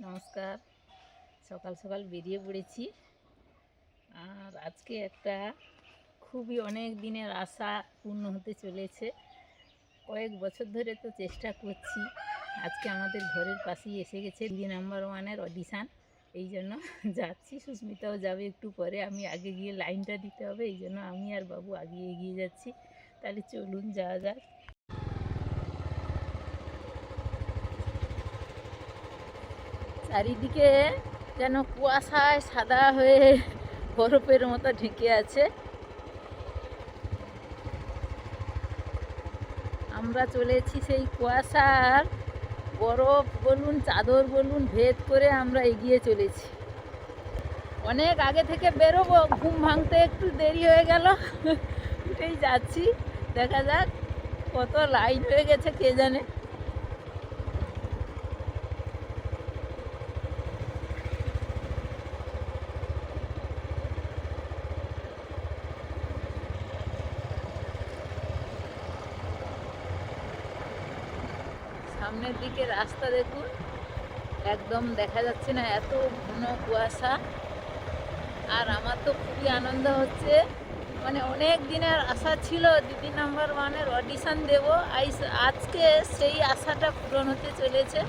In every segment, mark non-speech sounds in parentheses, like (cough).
নমস্কার। সকাল সকাল বেরিয়ে পড়েছি। আর আজকে একটা খুবই অনেক দিনের আশা পূর্ণ হতে চলেছে। কয়েক বছর ধরে তো চেষ্টা করছি। আজকে আমাদের ঘরের পাশেই এসে গেছে দুই নাম্বার ওয়ানের অডিশান। এই জন্য যাচ্ছি। সুস্মিতাও যাবে একটু পরে। আমি আগে গিয়ে লাইনটা দিতে হবে। এই জন্য আমি আর বাবু আগে এগিয়ে যাচ্ছি। তাহলে চলুন, যাওয়া যাক। চারিদিকে যেন কুয়াশায় সাদা হয়ে বরফের মতো ঢেকে আছে। আমরা চলেছি সেই কুয়াশার বরফ বলুন, চাদর বলুন, ভেদ করে আমরা এগিয়ে চলেছি। অনেক আগে থেকে বেরোবো, ঘুম ভাঙতে একটু দেরি হয়ে গেল, উঠেই যাচ্ছি। দেখা যাক কত লাইন হয়ে গেছে কে জানে। সামনের দিকে রাস্তা দেখুন। একদম দেখা যাচ্ছে না এত ঘন কুয়াশা। আর আমার তো খুবই আনন্দ হচ্ছে। মানে অনেক দিনের আশা ছিল দিদি নাম্বার ওয়ানের অডিশান দেবো। আজকে সেই আশাটা পূরণ হতে চলেছে।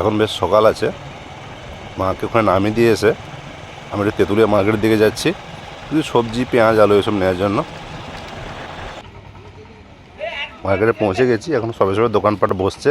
এখন বেশ সকাল আছে। মাকে ওখানে নামিয়ে দিয়েছে আমি একটু তেঁতুলিয়া মার্কেটের দিকে যাচ্ছি। কিছু সবজি, পেঁয়াজ, আলু এসব নেওয়ার জন্য। মার্কেটে পৌঁছে গেছি। এখন সবে সবে দোকানপাট বসছে।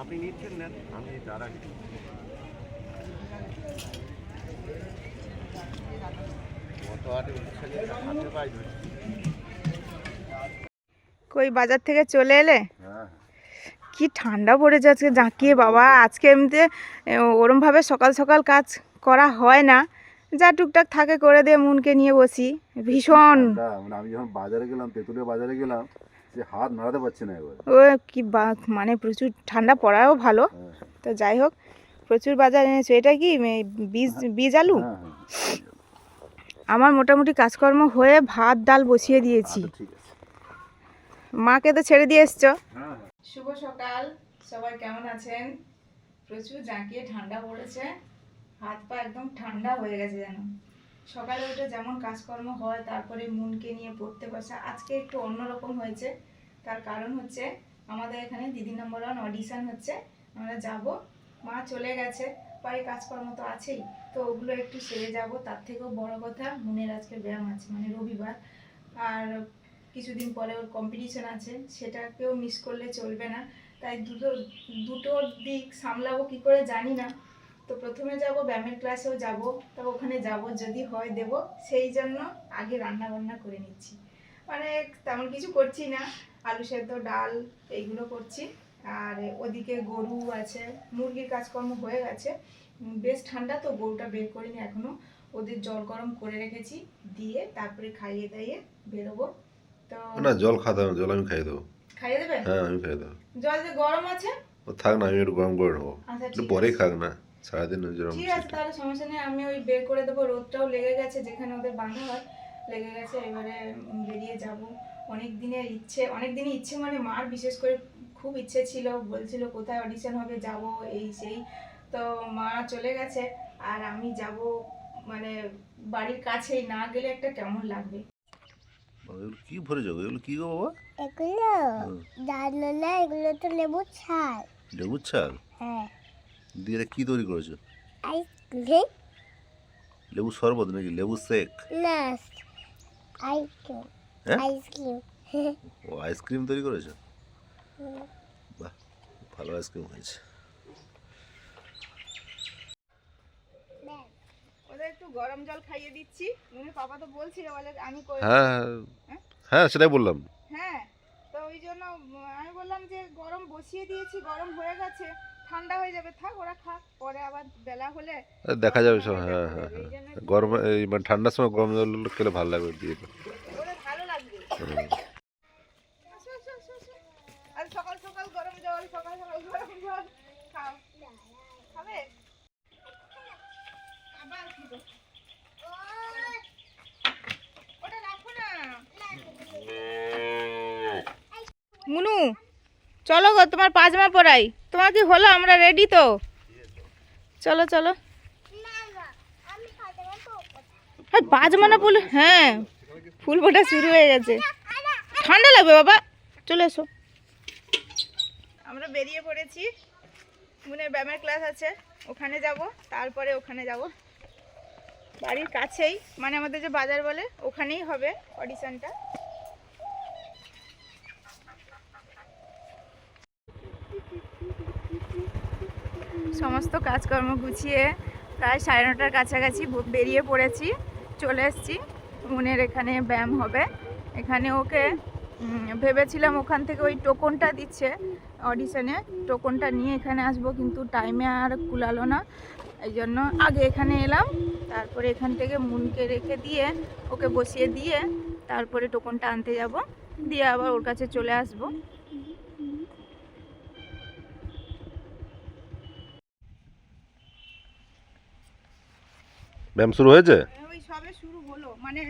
আপনি নিচ্ছেন নেন আমি তার আগে কত আটে হাতে পাই কই বাজার থেকে চলে এলে? কি ঠান্ডা পড়েছে আজকে জাঁকিয়ে বাবা। আজকে এমনিতে ওরমভাবে সকাল সকাল কাজ করা হয় না। যা টুকটাক থাকে করে দিয়ে মনকে নিয়ে বসি। ভীষণ। মানে আমি যখন বাজারে গেলাম তেঁতুলিয়া বাজারে গেলাম সে হাত নাড়াতে পারছি না এবার ও কি বা মানে প্রচুর ঠান্ডা পড়াও ভালো। হ্যাঁ। তো যাই হোক প্রচুর বাজার এনেছো। এটা কি বীজ বীজ আলু? হ্যাঁ হ্যাঁ আমার মোটামুটি কাজকর্ম হয়ে ভাত ডাল বসিয়ে দিয়েছি। আচ্ছা, মাকে তো ছেড়ে দিয়ে এসছো। হ্যাঁ শুভ সকাল। সবাই কেমন আছেন? প্রচুর জাঁকিয়ে ঠান্ডা পড়েছে। হাত পা একদম ঠান্ডা হয়ে গেছে যেন। সকালে উঠে যেমন কাজকর্ম হয় তারপরে মনকে নিয়ে পড়তে বসা। আজকে একটু অন্যরকম হয়েছে। তার কারণ হচ্ছে আমাদের এখানে দিদি নম্বর ওয়ান অডিশান হচ্ছে। আমরা যাব। মা চলে গেছে। বাড়ির কাজকর্ম তো আছেই, তো ওগুলো একটু সেরে যাব। তার থেকেও বড় কথা, মনের আজকে ব্যায়াম আছে মানে রবিবার। আর কিছুদিন পরে ওর কম্পিটিশন আছে, সেটাকেও মিস করলে চলবে না। তাই দুটো দুটো দিক সামলাবো কি করে জানি না। তো প্রথমে যাব, ব্যায়ামের ক্লাসেও যাব, তা ওখানে যাব, যদি হয় দেব। সেই জন্য আগে রান্না বান্না করে নিচ্ছি। মানে তেমন কিছু করছি না, আলু সেদ্ধ, ডাল, এইগুলো করছি। আর ওদিকে গরু আছে মুরগির কাজকর্ম হয়ে গেছে। বেশ ঠান্ডা তো গরুটা বের করিনি এখনও। ওদের জল গরম করে রেখেছি দিয়ে তারপরে খাইয়ে দাইয়ে বেরোবো। তো না জল খাতে জল আমি খাইয়ে দেবো। খাইয়ে দেবে? হ্যাঁ আমি খাইয়ে দেবো। জল যে গরম আছে? ও থাক না আমি একটু গরম করে নেব। আচ্ছা একটু পরেই খাক না সারাদিন ঠিক আছে তাহলে সমস্যা নেই আমি ওই বের করে দেবো রোদটাও লেগে গেছে যেখানে ওদের বাঁধা হয় লেগে গেছে এবারে বেরিয়ে যাব। অনেক দিনের ইচ্ছে অনেক দিনের ইচ্ছে মানে মার বিশেষ করে খুব ইচ্ছে ছিল বলছিল কোথায় অডিশন হবে যাব এই সেই। তো মা চলে গেছে আর আমি যাব মানে বাড়ির কাছেই না গেলে একটা কেমন লাগবে? কি ভরে যাবে এগুলো কি গো বাবা? এগুলো। জানো না এগুলো তো লেবু ছাল। লেবুর চাল হ্যাঁ। দিয়ে কি তৈরি করেছ? আইসক্রিম। লেবু শরবত নাকি? লেবু শেক? না আইসক্রিম। হ্যাঁ? আইসক্রিম। ও আইসক্রিম তৈরি করেছ? বাহ ভালো আইসক্রিম হয়েছে। গরম জল খাইয়ে দিচ্ছি। পাপা তো বলছিল বলে আমি করে হ্যাঁ হ্যাঁ হ্যাঁ? সেটাই বললাম। হ্যাঁ তো ওই জন্য আমি বললাম যে গরম বসিয়ে দিয়েছি গরম হয়ে গেছে ঠান্ডা হয়ে যাবে থাক ওরা খাক পরে আবার বেলা হলে দেখা যাবে সব হ্যাঁ হ্যাঁ হ্যাঁ গরম মানে ঠান্ডার সময় গরম জল খেলে ভালো লাগবে দিয়ে। ভালো লাগবে হুম। আসো, আসো, আসো, আসো। আর সকাল সকাল গরম জল সকাল সকাল গরম জল খাও খাবে আবার খিদে। ওটা রাখো না মুনু, চলো গো, তোমার পাজামা পরাই তোমার কি হলো? আমরা রেডি তো? চলো চলো। আর পাজামা না বলে হ্যাঁ ফুল ফোটা শুরু হয়ে গেছে। ঠান্ডা লাগবে বাবা। চলে এসো। আমরা বেরিয়ে পড়েছি। মুনের ব্যায়ামের ক্লাস আছে। ওখানে যাব, তারপরে ওখানে যাব। বাড়ির কাছেই মানে আমাদের যে বাজার বলে, ওখানেই হবে অডিশনটা সমস্ত কাজকর্ম গুছিয়ে প্রায় সাড়ে নটার কাছাকাছি বেরিয়ে পড়েছি। চলে এসেছি। মনের এখানে ব্যায়াম হবে। এখানে ওকে ভেবেছিলাম ওখান থেকে ওই টোকনটা দিচ্ছে অডিশনে। টোকনটা নিয়ে এখানে আসব, কিন্তু টাইমে আর কুলালো না। এই জন্য আগে এখানে এলাম। তারপরে এখান থেকে মুনকে রেখে দিয়ে ওকে বসিয়ে দিয়ে তারপরে টোকনটা আনতে যাব। দিয়ে আবার ওর কাছে চলে আসব। ব্যায়াম শুরু হয়েছে? ওই সবে শুরু হলো। মানে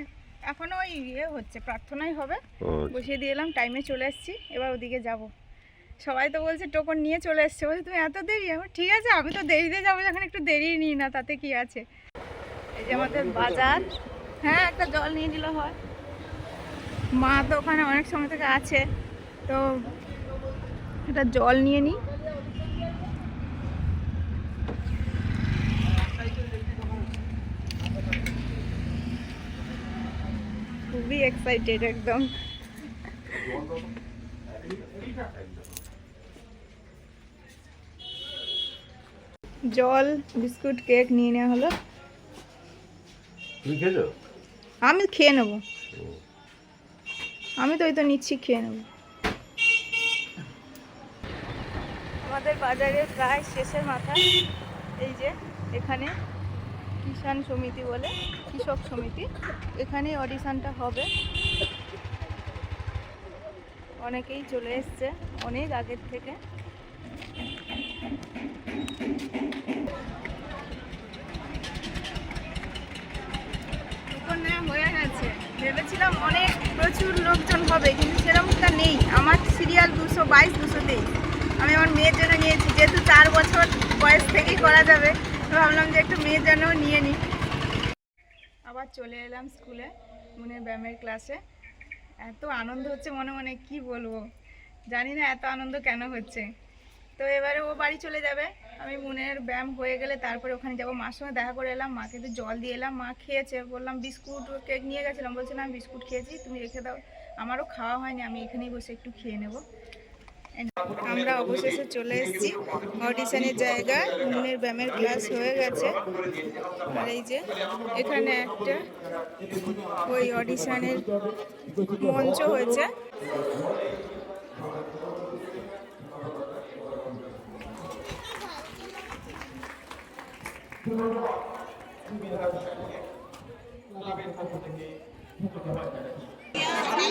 এখনও ওই ইয়ে হচ্ছে প্রার্থনাই হবে। বসিয়ে দিয়ে এলাম টাইমে চলে এসেছি এবার ওদিকে যাব। সবাই তো বলছে টোকন নিয়ে চলে এসছে। বলছে তুমি এত দেরি? আমার ঠিক আছে আমি তো দেরিতে যাব যখন একটু দেরি নিই না তাতে কি আছে? এই যে আমাদের বাজার। হ্যাঁ একটা জল নিয়ে দিলে হয়। মা তো ওখানে অনেক সময় থেকে আছে তো একটা জল নিয়ে নিই। খুবই এক্সাইটেড একদম। জল বিস্কুট কেক নিয়ে নেওয়া হলো। আমি খেয়ে নেব। আমি তো ওই তো নিচ্ছি খেয়ে নেব। আমাদের বাজারে প্রায় শেষের মাথা এই যে এখানে। কিষাণ সমিতি বলে, কৃষক সমিতি। এখানে অডিশনটা হবে। অনেকেই চলে এসছে, অনেক আগের থেকে। হয়ে গেছে। ভেবেছিলাম অনেক প্রচুর লোকজন হবে, কিন্তু সেরকমটা নেই। আমার সিরিয়াল দুশো বাইশ দুশোতেই আমি আমার মেয়ের জন্য নিয়েছি। যেহেতু চার বছর বয়স থেকেই করা যাবে তো ভাবলাম যে একটু মেয়ের যেন নিয়ে নিই আবার চলে এলাম স্কুলে মনের ব্যায়ামের ক্লাসে। এত আনন্দ হচ্ছে মনে মনে, কি বলব? জানি না এত আনন্দ কেন হচ্ছে। তো এবারে ও বাড়ি চলে যাবে। আমি মুনের ব্যায়াম হয়ে গেলে তারপরে ওখানে যাব। মার সঙ্গে দেখা করে এলাম, মাকে তো জল দিয়ে এলাম। মা খেয়েছে, বললাম বিস্কুট কেক নিয়ে গেছিলাম। বলছিলাম বিস্কুট খেয়েছি, তুমি রেখে দাও। আমারও খাওয়া হয়নি, আমি এখানেই বসে একটু খেয়ে নেব। আমরা অবশেষে চলে এসেছি অডিশনের জায়গায়। মুনের ব্যায়ামের ক্লাস হয়ে গেছে। আর এই যে এখানে একটা ওই অডিশনের মঞ্চ হয়েছে এই দেখো। আরে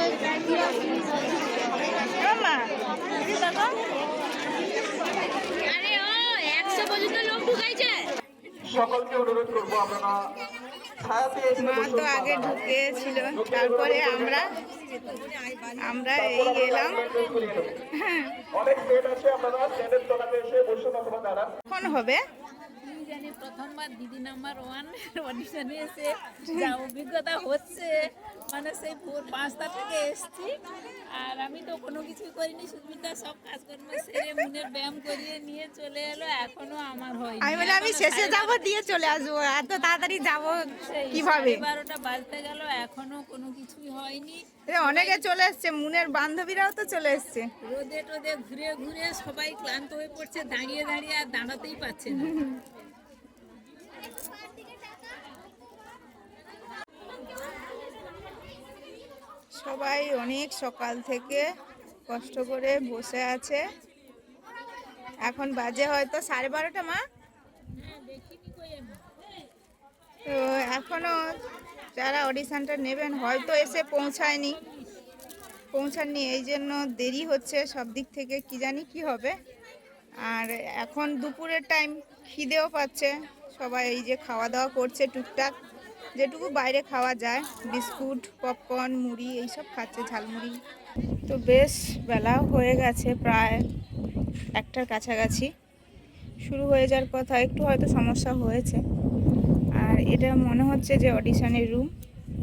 ও একশো পর্যন্ত লোক ঢুকাইছে সকলকে অনুরোধ করব আপনারা মা তো আগে ঢুকেছিল তারপরে আমরা আমরা এই গেলাম কখন হবে? জানি প্রথমবার দিদি নাম্বার ওয়ান অডিশনে এসে যা অভিজ্ঞতা হচ্ছে মানে সেই ভোর পাঁচটা থেকে এসছি। আর আমি তো কোনো কিছুই করিনি সুস্মিতা সব কাজকর্ম সেরে মনের ব্যায়াম করিয়ে নিয়ে চলে এলো এখনও আমার হয়নি আমি বলে আমি শেষে যাব দিয়ে চলে আসব এত তাড়াতাড়ি যাব কীভাবে? বারোটা বাজতে গেল এখনও কোনো কিছুই হয়নি। অনেকে চলে এসছে মুনের বান্ধবীরাও তো চলে এসছে। রোদে টোদে ঘুরে ঘুরে সবাই ক্লান্ত হয়ে পড়ছে দাঁড়িয়ে দাঁড়িয়ে আর দাঁড়াতেই পারছে না। সবাই অনেক সকাল থেকে কষ্ট করে বসে আছে। এখন বাজে হয়তো সাড়ে বারোটা, মা? তো এখনও যারা অডিশানটা নেবেন, হয়তো এসে পৌঁছায়নি। পৌঁছাননি, এই জন্য দেরি হচ্ছে সব দিক থেকে, কি জানি কি হবে। আর এখন দুপুরের টাইম খিদেও পাচ্ছে। সবাই এই যে খাওয়া দাওয়া করছে টুকটাক। যেটুকু বাইরে খাওয়া যায়, বিস্কুট পপকর্ন মুড়ি, এইসব খাচ্ছে, ঝালমুড়ি। তো বেশ, বেলাও হয়ে গেছে প্রায় একটার কাছাকাছি। শুরু হয়ে যাওয়ার কথা, একটু হয়তো সমস্যা হয়েছে। আর এটা মনে হচ্ছে যে অডিশনের রুম,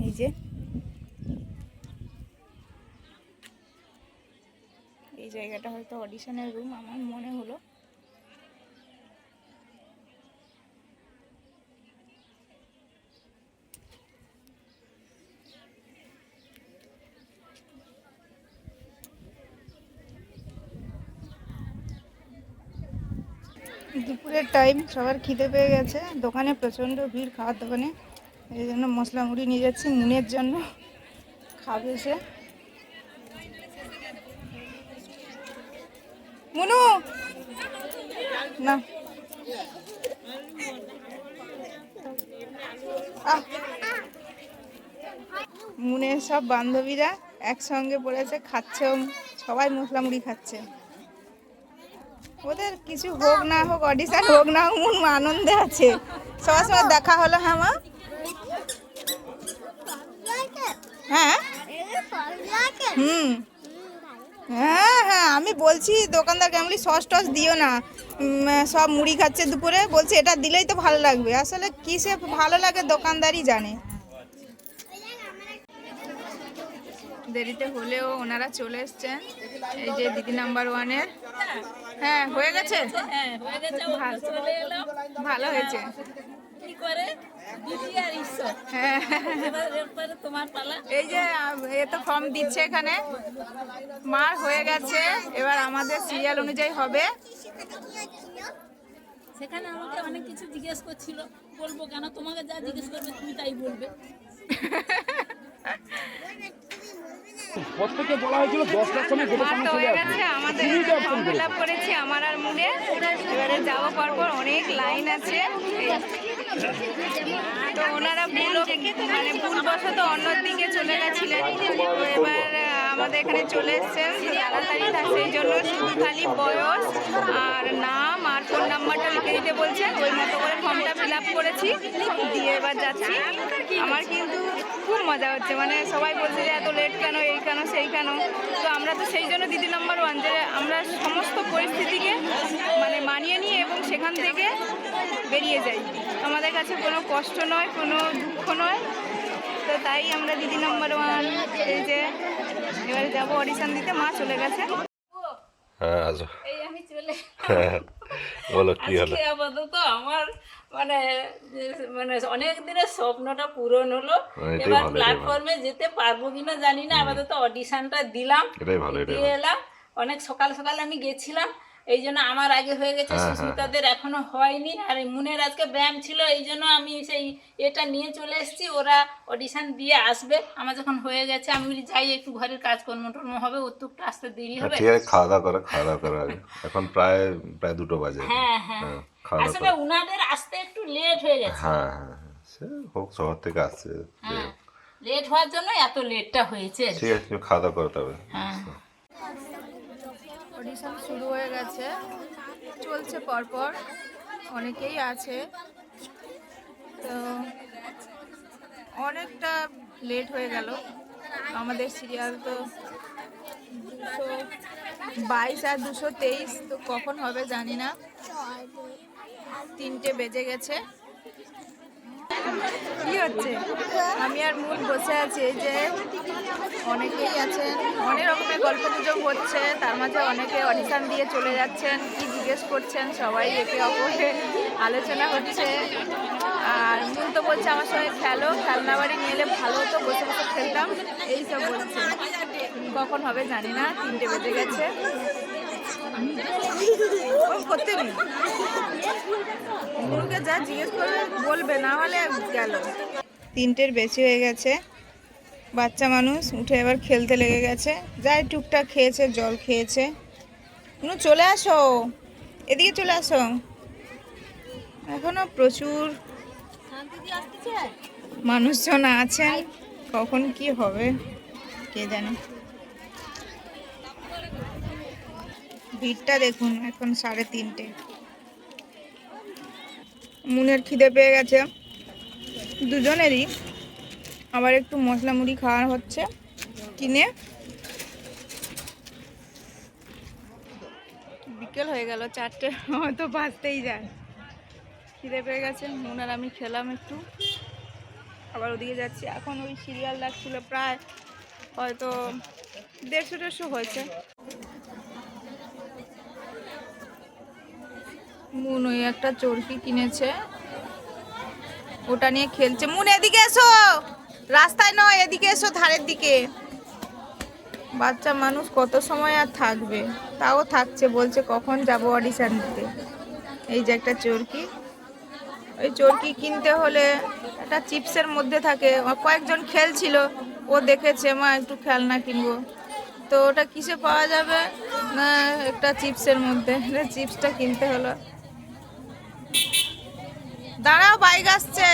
এই যে। এই জায়গাটা হয়তো অডিশনের রুম, আমার মনে হলো। দুপুরের টাইম সবার খিদে পেয়ে গেছে, দোকানে প্রচণ্ড ভিড় খাওয়ার দোকানে। এই জন্য মশলা মুড়ি নিয়ে যাচ্ছি মুনের জন্য। খাবে সে। মুনু! না। মুনের সব বান্ধবীরা একসঙ্গে পড়েছে খাচ্ছেও সবাই মশলা মুড়ি খাচ্ছে। ওদের কিছু হোক না হোক, অডিশন হোক না হোক, মন আনন্দে আছে। সবার সঙ্গে দেখা হলো হ্যাঁ মা? হ্যাঁ? হুম। হ্যাঁ হ্যাঁ আমি বলছি, দোকানদার কেমন সস টস দিও না। সব মুড়ি খাচ্ছে দুপুরে, বলছে এটা দিলেই তো ভালো লাগবে। আসলে কিসে ভালো লাগে, দোকানদারই জানে। দেরিতে হলেও ওনারা চলে এসছেন। এই যে দিদি নাম্বার ওয়ানের। হ্যাঁ হয়ে গেছে? হ্যাঁ ভালো। হয়েছে? হ্যাঁ। এই যে এ তো ফর্ম দিচ্ছে এখানে। মার হয়ে গেছে। এবার আমাদের সিরিয়াল অনুযায়ী হবে। সেখানে আমাকে অনেক কিছু জিজ্ঞেস করছিল। বলব কেন? তোমাকে যা জিজ্ঞেস করবে তুমি তাই বলবে। (laughs) প্রত্যেককে বলা হয়েছিল দশটার সময় চলে আসবে। আমাদের ফর্ম ফিল আপ করেছি আমার আর মুনে এবারে যাব পরপর অনেক লাইন আছে। তো ওনারা ভুল মানে ভুলবশত অন্য দিকে চলে গেছিলেন। এবার আমাদের এখানে চলে এসছেন তাড়াতাড়ি সেই জন্য খালি বয়স আর নাম আর ফোন নাম্বারটা লিখে দিতে বলছেন ওই মতো করে ফর্মটা ফিল আপ করেছি, দিয়ে এবার যাচ্ছি। আমার কিন্তু খুব মজা হচ্ছে মানে সবাই বলছে যে এত লেট কেন, এই কেন, সেই কেন। তো আমরা তো সেই জন্য দিদি নাম্বার ওয়ান যে আমরা সমস্ত পরিস্থিতিকে মানে মানিয়ে নিই এবং সেখান থেকে বেরিয়ে যাই। আমাদের কাছে কোনো কষ্ট নয়, কোনো দুঃখ নয়। তো তাই আমরা দিদি নাম্বার ওয়ান এই যে এবারে যাব অডিশন দিতে মা চলে গেছে। হ্যাঁ এই আমি চলে হ্যাঁ বলো কি হলো? আপাতত আমার মানে মানে অনেক দিনের স্বপ্নটা পূরণ হলো। হ্যাঁ, এবার প্ল্যাটফর্মে যেতে পারব কিনা জানি না আপাতত অডিশনটা দিলাম। এটাই ভালো এটাই দিয়ে এলাম। অনেক সকাল সকাল আমি গেছিলাম। এই জন্য আমার আগে হয়ে গেছে হ্যাঁ, হ্যাঁ, সুস্মিতাদের এখনও হয়নি। আর মুনের আজকে ব্যায়াম ছিল এই জন্য আমি সেই এটা নিয়ে চলে এসেছি। ওরা অডিশন দিয়ে আসবে। আমার যখন হয়ে গেছে আমি বলি যাই একটু ঘরের কাজকর্ম টর্ম হবে ওটুকটা আসতে দেরি হ্যাঁ, হবে। ঠিক আছে খাওয়া দাওয়া করে খাওয়া দাওয়া করে এখন প্রায় প্রায় দুটো বাজে। হ্যাঁ হ্যাঁ। হ্যাঁ আসলে উনাদের আসতে একটু লেট হয়ে গেছে। হ্যাঁ হ্যাঁ হ্যাঁ। সে হোক শহর থেকে আসছে হ্যাঁ। লেট হওয়ার জন্য এত লেটটা হয়েছে। ঠিক আছে খাওয়া দাওয়া করতে হবে হ্যাঁ। অডিশন শুরু হয়ে গেছে। চলছে পরপর, অনেকেই আছে। তো অনেকটা লেট হয়ে গেল। আমাদের সিরিয়াল তো দুশো বাইশ আর দুশো তেইশ, তো কখন হবে জানি না। তিনটে বেজে গেছে। কি হচ্ছে? আমি আর মুন বসে আছি যে অনেকেই আছেন, অনেক রকমের গল্প গুজব হচ্ছে, তার মাঝে অনেকে অডিশন দিয়ে চলে যাচ্ছেন, কি জিজ্ঞেস করছেন, সবাই একে অপরে আলোচনা হচ্ছে। আর মূল তো বলছে আমার সঙ্গে খেলো, খেলনা বাড়ি নিয়ে এলে ভালো হতো, বসে বসে খেলতাম, এই সব বলছে কখন হবে জানি না, তিনটে বেজে গেছে। বলবে তিনটের বেশি হয়ে গেছে। বাচ্চা মানুষ উঠে এবার খেলতে লেগে গেছে। যাই টুকটাক খেয়েছে, জল খেয়েছে। মুনু চলে আসো। এদিকে চলে আসো। এখনও প্রচুর মানুষজন আছেন। কখন কি হবে, কে জানে। ভিড়টা দেখুন, এখন সাড়ে তিনটে। মুনের খিদে পেয়ে গেছে। দুজনেরই আবার একটু মশলা মুড়ি খাওয়া হচ্ছে। কিনে। বিকেল হয়ে গেল, চারটে হয়তো বাজতেই যায়। খিদে পেয়ে গেছে, মুন আর আমি খেলাম একটু। আবার ওদিকে যাচ্ছি। এখন ওই সিরিয়াল লাগছিল প্রায় হয়তো দেড়শো দেড়শো হয়েছে। মুন ওই একটা চরকি কিনেছে। ওটা নিয়ে খেলছে। মুন, এদিকে এসো! রাস্তায় নয়, এদিকে এসো ধারের দিকে। বাচ্চা মানুষ কত সময় আর থাকবে? তাও থাকছে, বলছে কখন যাব অডিশন দিতে। এই যে একটা চরকি। ওই চরকি কিনতে হলে একটা চিপসের মধ্যে থাকে। কয়েকজন খেলছিল, ও দেখেছে, মা, একটু খেলনা কিনবো। তো ওটা কিসে পাওয়া যাবে? না, একটা চিপসের মধ্যে। (laughs) চিপসটা কিনতে হলো। দাঁড়াও বাইক আসছে।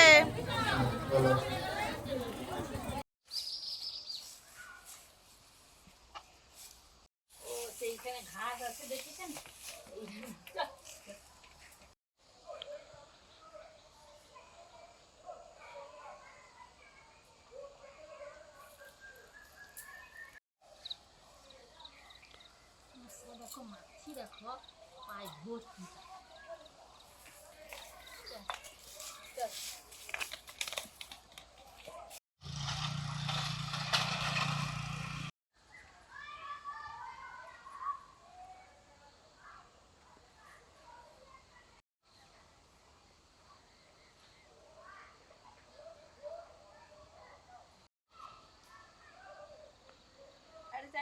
দেখো মাছি দেখো পায়ে ভর্তি।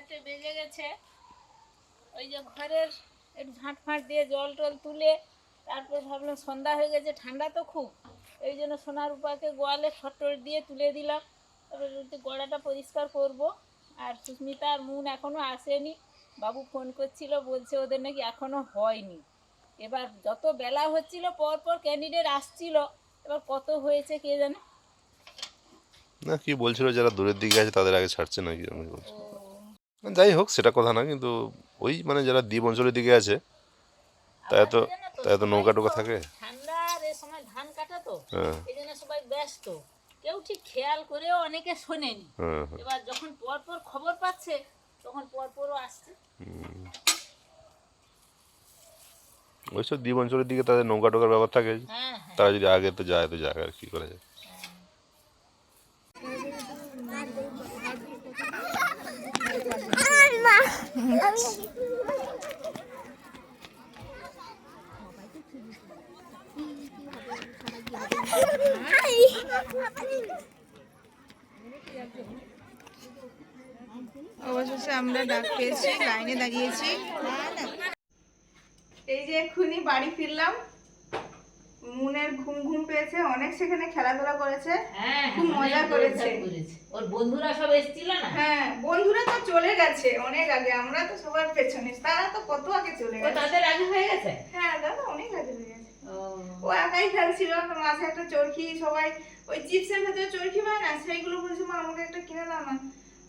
চারটে বেজে গেছে। ওই যে ঘরের একটু ঝাঁট ফাঁট দিয়ে জল টল তুলে তারপর ভাবলাম সন্ধ্যা হয়ে গেছে ঠান্ডা তো খুব। এই জন্য সোনার উপাকে গোয়ালে ফটর দিয়ে তুলে দিলাম। তারপর গড়াটা পরিষ্কার করব। আর সুস্মিতা আর মুন এখনও আসেনি। বাবু ফোন করছিল বলছে ওদের নাকি এখনও হয়নি। এবার যত বেলা হচ্ছিল পর পর ক্যান্ডিডেট আসছিল। এবার কত হয়েছে কে জানে? না কি বলছিল যারা দূরের দিকে আছে তাদের আগে ছাড়ছে নাকি? আমি বলছি। যাই হোক সেটা কথা না কিন্তু ওই মানে যারা দ্বীপ অঞ্চলের দিকে আছে তাই তো তাই তো নৌকা টোকা থাকে। ঠান্ডার সময় ধান কাটা তো হ্যাঁ। এই জন্য সবাই ব্যস্ত। কেউ ঠিক খেয়াল করেও অনেকে শোনেনি। হ্যাঁ হ্যাঁ। এবার যখন খবর পাচ্ছে তখন আসছে। ওইসব দ্বীপ অঞ্চলের দিকে তাদের নৌকা টোকার ব্যাপার থাকে। তারা যদি আগে তো যায় তো যায় আর কি করা যায়। অবশেষে আমরা ডাক পেয়েছি লাইনে দাঁড়িয়েছি। এই যে এক্ষুনি বাড়ি ফিরলাম। মুনের ঘুম ঘুম পেয়েছে অনেক সেখানে খেলাধুলা করেছে হ্যাঁ খুব মজা করেছে। ওর বন্ধুরা সব এসেছিল না? হ্যাঁ বন্ধুরা তো চলে গেছে অনেক আগে আমরা তো সবার পেছনে তারা তো কত আগে চলে গেছে। তাদের আগে হয়ে গেছে? হ্যাঁ দাদা অনেক আগে হয়ে গেছে। ও। একাই খেলছিল মাঝে একটা চরকি সবাই ওই চিপসের ভেতরে চরকি হয় না সেইগুলো বলছে মা আমাকে একটা কিনে দাও না।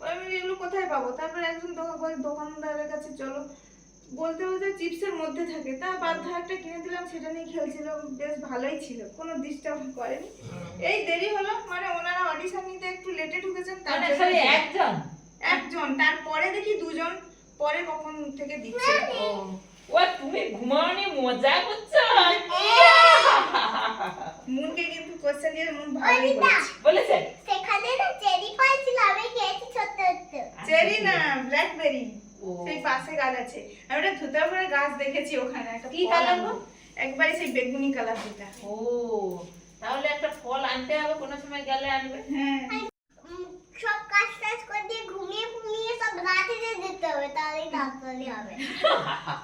ওই আমি এগুলো কোথায় পাবো? তারপরে একজন দোকান দোকানদারের কাছে চলো। বলতে বলতে চিপসের মধ্যে থাকে। তা বাধ্য একটা কিনে দিলাম সেটা নিয়ে খেলছিল বেশ ভালোই ছিল কোনো ডিস্টার্ব করেনি। এই দেরি হলো মানে ওনারা অডিশন নিতে একটু লেটে ঢুকেছেন তার মানে খালি একজন? একজন তারপরে দেখি দুজন পরে কখন থেকে দিচ্ছে। ও ও তুমি ঘুমাওনি মজা করছ? মুনকে কিন্তু কোশ্চেন দিয়ে মুন ভালোই বলেছে। বলেছে? সেখানে না চেরি ফল ছিল আমি খেয়েছি ছোট্ট ছোট্ট চেরি না ব্ল্যাকবেরি সেই পাশে গাছ আছে। আমি ওটা ধুতার পরে গাছ দেখেছি ওখানে একটা কি কালার। গো? একবারে সেই বেগুনি কালার যেটা। ও তাহলে একটা ফল আনতে হবে কোনো সময় গেলে আনবে। হ্যাঁ। সব কাজ টাজ করে দিয়ে ঘুমিয়ে ঘুমিয়ে সব রাতে যে যেতে হবে তাহলেই তাড়াতাড়ি হবে।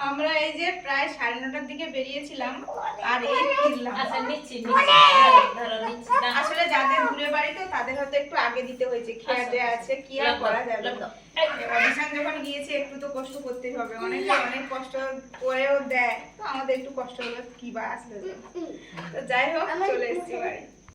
আমরা এই যে প্রায় সাড়ে নটার দিকে বেরিয়েছিলাম আর এই ফিরলাম। আচ্ছা। আসলে যাদের দূরে বাড়ি তো তাদের হয়তো একটু আগে দিতে হয়েছে খেয়ে আচ্ছা, দেয়া আছে কি আর করা যাবে। অডিশন যখন গিয়েছি একটু তো কষ্ট করতেই হবে। অনেকে অনেক কষ্ট করেও দেয় তো আমাদের একটু কষ্ট হলো কি বা আসলে তো যাই হোক চলে এসেছি বাড়ি।